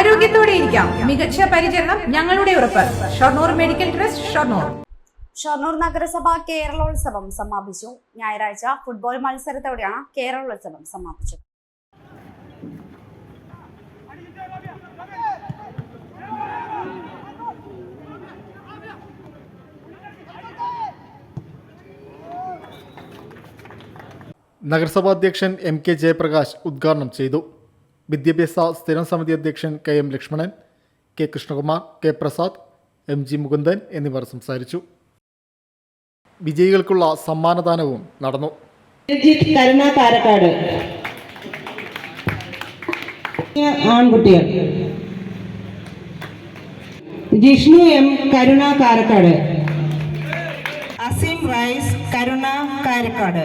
ആരോഗ്യത്തോടെ ഇരിക്കാം. മികച്ച പരിചരണം ഞങ്ങളുടെ ഉറപ്പ്. Shoranur medical trust Shoranur. Shoranur നഗരസഭ കേരളോത്സവം സമാപിച്ചു. ഞായറാഴ്ച ഫുട്ബോൾ മത്സരത്തോടെയാണ് കേരളോത്സവം സമാപിച്ചത്. നഗരസഭാധ്യക്ഷൻ എം കെ ജയപ്രകാശ് ഉദ്ഘാടനം ചെയ്തു. വിദ്യാഭ്യാസ സ്ഥിരം സമിതി അധ്യക്ഷൻ K M Lakshmanan K Krishnakumar K Prasad M G Mukundan എന്നിവർ സംസാരിച്ചു. വിജയികൾക്കുള്ള സമ്മാനദാനവും നടന്നു. Jishnu M Karuna Karakkad Azeem rice Karuna Karakkad